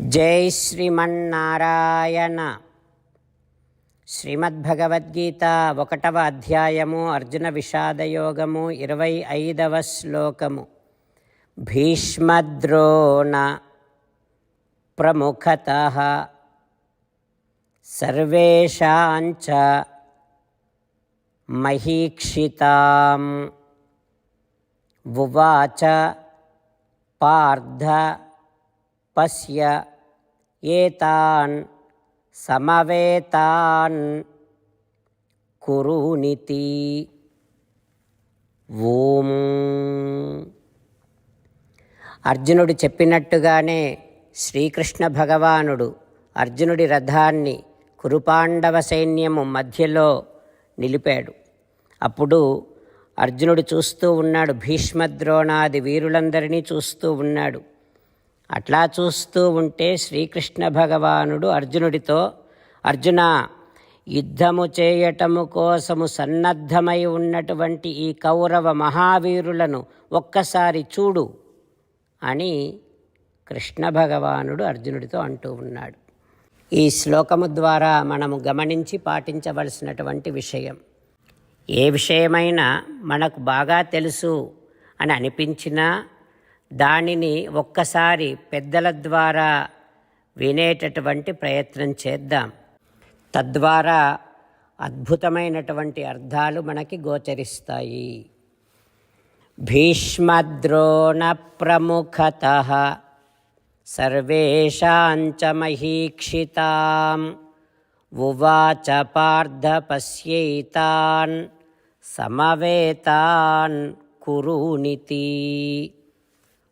జై శ్రీమన్నారాయణ. శ్రీమద్భగవద్గీత ఒకటవ అధ్యాయము అర్జున విషాదయోగము ఇరవై ఐదవ శ్లోకము. భీష్మద్రోణ ప్రముఖత సర్వేషాంచ మహీక్షితాం. ఉవాచ పార్థ పశ్య ఏతాన్ సమవేతాన్ కురునితి ఓం. అర్జునుడు చెప్పినట్టుగానే శ్రీకృష్ణ భగవానుడు అర్జునుడి రథాన్ని కురుపాండవ సైన్యము మధ్యలో నిలిపాడు. అప్పుడు అర్జునుడు చూస్తూ ఉన్నాడు భీష్మద్రోణాది వీరులందరినీ చూస్తూ ఉన్నాడు. అట్లా చూస్తూ ఉంటే శ్రీకృష్ణ భగవానుడు అర్జునుడితో అర్జున యుద్ధము చేయటము కోసము సన్నద్ధమై ఉన్నటువంటి ఈ కౌరవ మహావీరులను ఒక్కసారి చూడు అని కృష్ణ భగవానుడు అర్జునుడితో అంటూ ఉన్నాడు. ఈ శ్లోకము ద్వారా మనము గమనించి పాటించవలసినటువంటి విషయం ఏ విషయమైనా మనకు బాగా తెలుసు అని అనిపించినా దానిని ఒక్కసారి పెద్దల ద్వారా వినేటటువంటి ప్రయత్నం చేద్దాం. తద్వారా అద్భుతమైనటువంటి అర్థాలు మనకి గోచరిస్తాయి. భీష్మద్రోణ ప్రముఖత సర్వేషాంచ మహీక్షితాం. ఉవాచ పార్థ పశ్యైతాన్ సమవేతాన్ కురునితి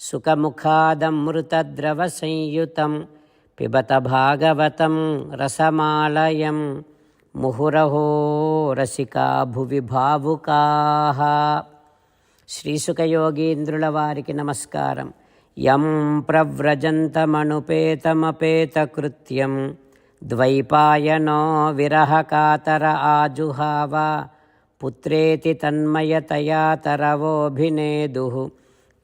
సుఖముఖాదమృతద్రవ సంయుతం పిబత భాగవతం రసమాలయం ముహురహో రసికా భువి భావుకా శ్రీసుఖయోగీంద్రుల వారికి నమస్కారం. యం ప్రవ్రజంతమనుపేతమపేతకృత్యం ద్వైపాయనో విరహకాతర ఆజుహావ పుత్రేతి తన్మయతయా తరవోభినేదు.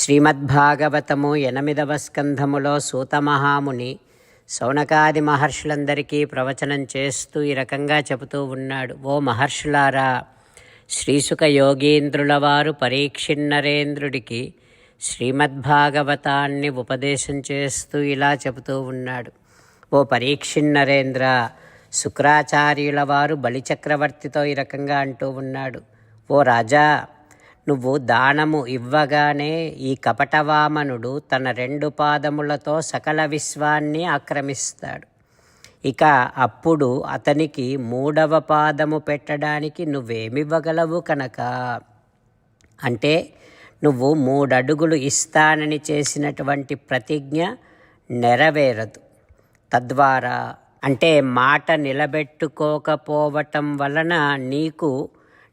శ్రీమద్భాగవతము ఎనిమిదవ స్కంధములో సూతమహాముని సౌనకాది మహర్షులందరికీ ప్రవచనం చేస్తూ ఈ రకంగా చెబుతూ ఉన్నాడు. ఓ మహర్షులారా శ్రీసుక యోగీంద్రుల వారు పరీక్షిన్నరేంద్రుడికి శ్రీమద్భాగవతాన్ని ఉపదేశం చేస్తూ ఇలా చెబుతూ ఉన్నాడు. ఓ పరీక్షిన్నరేంద్ర శుక్రాచార్యుల వారు బలిచక్రవర్తితో ఈ రకంగా అంటూ ఉన్నాడు. ఓ రాజా నువ్వు దానము ఇవ్వగానే ఈ కపటవామనుడు తన రెండు పాదములతో సకల విశ్వాన్ని ఆక్రమిస్తాడు. ఇక అప్పుడు అతనికి మూడవ పాదము పెట్టడానికి నువ్వేమివ్వగలవు కనుక? అంటే నువ్వు మూడడుగులు ఇస్తానని చేసినటువంటి ప్రతిజ్ఞ నెరవేరదు. తద్వారా అంటే మాట నిలబెట్టుకోకపోవటం వలన నీకు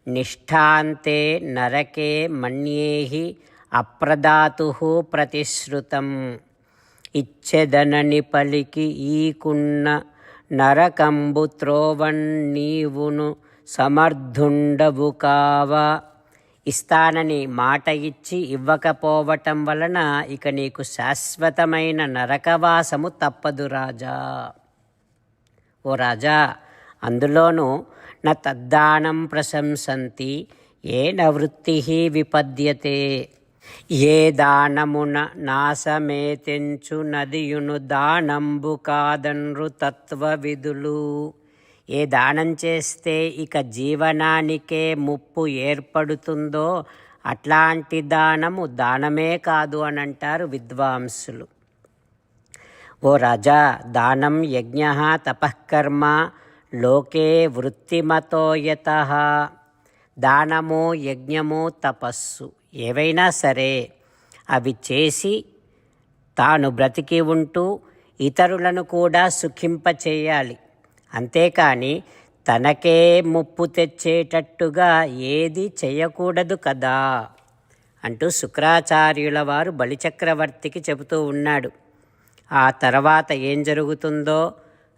నిష్ఠాంతే నరకే మన్యేహి అప్రదాతు ప్రతిశ్రుతం. ఇచ్చెదనని పలికి ఈకున్న నరకంబు త్రోవన్ నీవును సమర్థుండవు కావా. ఇస్తానని మాట ఇచ్చి ఇవ్వకపోవటం వలన ఇక నీకు శాశ్వతమైన నరకవాసము తప్పదు రాజా. ఓ రాజా అందులోనూ న తద్దానం ప్రశంసంతి ఏ నవృత్తి విపద్యతే. ఏ దానమున నాశమేతెంచు నదియును దానంబు కాదన్రు తత్వవిధులు ఏ దానం చేస్తే ఇక జీవనానికే ముప్పు ఏర్పడుతుందో అట్లాంటి దానము దానమే కాదు అని అంటారు విద్వాంసులు. ఓ రాజా దానం యజ్ఞ తపఃకర్మ లోకే వృత్తిమతోయత దానము యజ్ఞము తపస్సు. ఏవైనా సరే అవి చేసి తాను బ్రతికి ఉంటూ ఇతరులను కూడా సుఖింపచేయాలి. అంతేకాని తనకే ముప్పు తెచ్చేటట్టుగా ఏది చేయకూడదు కదా? అంటూ శుక్రాచార్యుల వారు బలిచక్రవర్తికి చెబుతూ ఉన్నాడు. ఆ తర్వాత ఏం జరుగుతుందో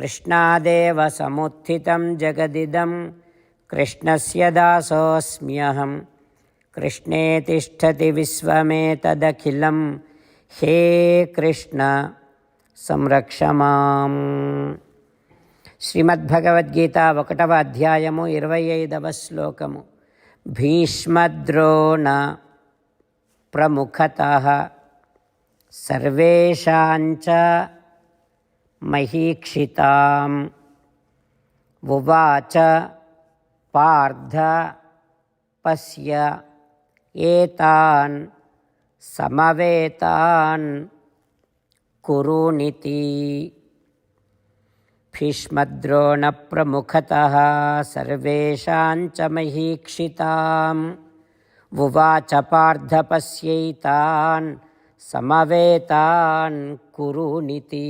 కృష్ణాదేవ సముత్థితం జగదిదం కృష్ణస్య దాసోऽస్మ్యహం కృష్ణే తిష్టతి విశ్వమేతదఖిలం హే కృష్ణ సంరక్ష మాం. శ్రీమద్భగవద్గీత ఒకటవ అధ్యాయము ఇరవై ఐదవ శ్లోకము. భీష్మద్రోణ ప్రముఖత. సర్వేషాంచ महीक्षिताम् उवाच पार्थ पश्य एतान् समवेतान् कुरुनिति भीष्मद्रोणप्रमुखतः सर्वेषां च महीक्षिताम् उवाच पार्थ पश्यैतान् समवेतान् कुरुनिति